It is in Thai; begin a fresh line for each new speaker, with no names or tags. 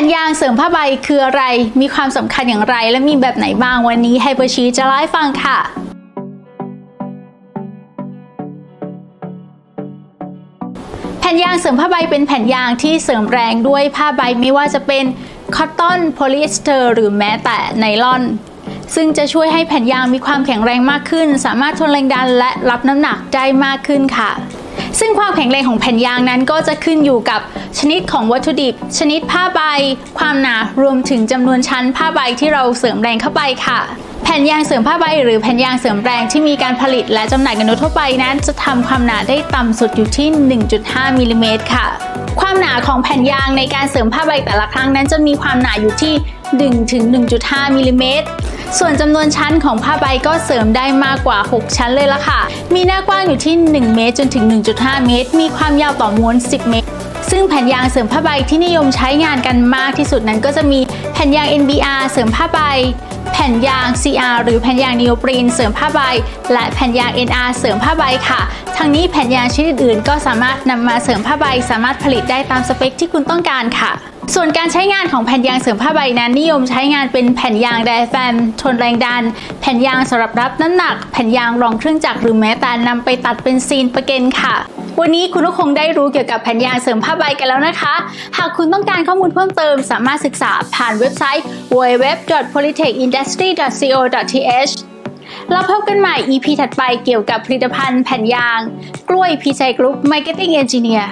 ผ่นยางเสริมผ้าใบคืออะไร มีความสำคัญอย่างไร และมีแบบไหนบ้างวันนี้ไฮเปอร์ชีจะเล่าให้ฟังค่ะแผ่นยางเสริมผ้าใบเป็นแผ่นยางที่เสริมแรงด้วยผ้าใบไม่ว่าจะเป็นคอตตอนโพลีเอสเตอร์หรือแม้แต่ไนลอน ซึ่งจะช่วยให้แผ่นยางมีความแข็งแรงมากขึ้น สามารถทนแรงดันและรับน้ำหนักได้มากขึ้นค่ะ ซึ่งความแข็งแรงของแผ่นยางนั้นก็จะขึ้นอยู่กับชนิดของวัตถุดิบ ชนิดผ้าใบ ความหนารวมถึงจำนวนชั้นผ้าใบที่เราเสริมแรงเข้าไปค่ะแผ่นยางเสริมผ้าใบหรือแผ่นยางเสริมแรงที่มีการผลิตและจำหน่ายกันทั่วไปนั้น จะทำความหนาได้ต่ำสุดอยู่ที่ 1.5มิลลิเมตรค่ะ ความหนาของแผ่นยางในการเสริมผ้าใบแต่ละครั้งนั้นจะมีความหนาอยู่ที่1ถึง1.5มิลลิเมตร ส่วนจำนวนชั้นของผ้าใบก็เสริมได้มากกว่า 6 ชั้นเลยละค่ะ มีหน้ากว้างอยู่ที่ 1 เมตรจนถึง 1.5 เมตร มีความยาวต่อม้วน 10 เมตร ซึ่งแผ่นยางเสริมผ้าใบที่นิยมใช้งานกันมากที่สุดนั้นก็จะมีแผ่นยาง NBR เสริมผ้าใบ แผ่นยาง CR หรือแผ่นยางนีโอปรีนเสริมผ้าใบ และแผ่นยาง NR เสริมผ้าใบค่ะ ทั้งนี้แผ่นยางชนิดอื่นก็สามารถนำมาเสริมผ้าใบ สามารถผลิตได้ตามสเปคที่คุณต้องการค่ะ ส่วนการใช้งานของแผ่นยางเสริมผ้าใบนั้นนิยมใช้งานเป็นแผ่นยางไดแฟมทนแรงดัน แผ่นยางสำหรับรับน้ำหนัก แผ่นยางรองเครื่องจักรหรือแม้แต่นำไปตัดเป็นซีนประเกนค่ะ วันนี้คุณก็คงได้รู้เกี่ยวกับแผ่นยางเสริมผ้าใบกันแล้วนะคะ หากคุณต้องการข้อมูลเพิ่มเติมสามารถศึกษาผ่านเว็บไซต์ www.polytechindustry.co.th แล้วพบกันใหม่ EP ถัดไปเกี่ยวกับผลิตภัณฑ์แผ่นยาง กล้วยพีชัยกรุ๊ป Marketing Engineer